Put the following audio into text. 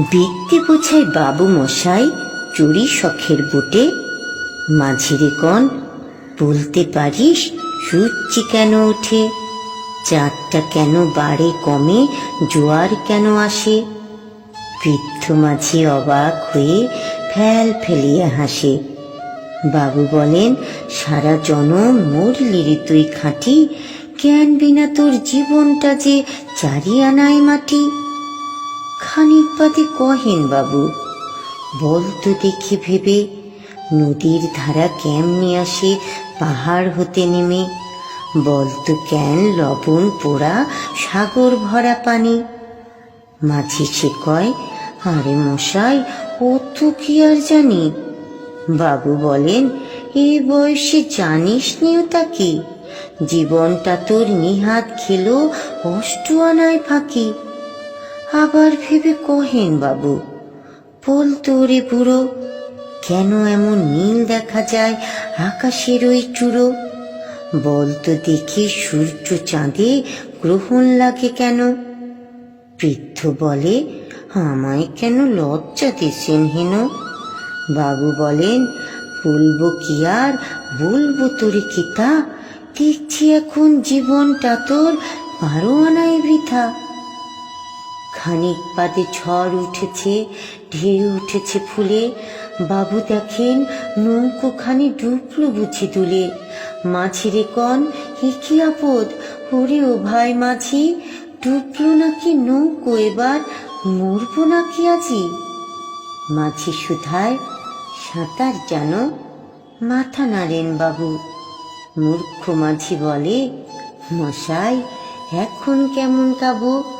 বৃত্তি বোঝায় বাবু মশাই, চুরি শখের বুটে। মাঝিরে কন বলতে পারিস সূর্যি কেন ওঠে? চাঁদটা কেন বাড়ে কমে, জোয়ার কেন আসে? বৃদ্ধ মাঝি অবাক হয়ে ফেল ফেলিয়া হাসে। বাবু বলেন, সারা জনম মরলি রে তুই খাঁটি, জ্ঞান বিনা তোর জীবনটা যে চারি আনায় মাটি। খানিক বাদে কহেন বাবু, বলতো দেখি ভেবে, নদীর ধারা কেমনি আসে পাহাড় হতে নেমে? বলতো, কেন লবণ পোড়া সাগর ভরা পানি? মাঝি সে কয়, আরে মশাই, ও তো কি আর জানি? বাবু বলেন এই বয়সে জানিস নিও তাকে জীবনটা তোর নিহাত খেলো অষ্ট আনায় ফাঁকি। আবার ভেবে কহেন বাবু বলতো রে বুড়ো, কেন এমন নীল দেখা যায় আকাশের ওই চূড়ো? বলতো দেখি সূর্য চাঁদে গ্রহণ লাগে কেন? বৃদ্ধ বলে, আমায় কেন লজ্জা দিছেন হেন? বাবু বলেন, বলব কি আর, বলব তোরে কি তা? দেখছি এখন জীবনটা তোর বারো আনায় বৃথা। খানিক বাদে ঝড় উঠেছে, ঢেউ উঠেছে ফুলে। বাবু দেখেন নৌকোখানি ডুবলো বুঝি তুলে মাছিরে কন, এ কি আপদ? ওরে ও ভাই মাঝি, ডুবলো নাকি নৌকো এবার? মরবো নাকি আজি? মাঝি সুধায় সাঁতার জানো? মাথা নাড়েন বাবু। মূর্খ মাঝি বলে, মশাই, এখন কেমন কাবু?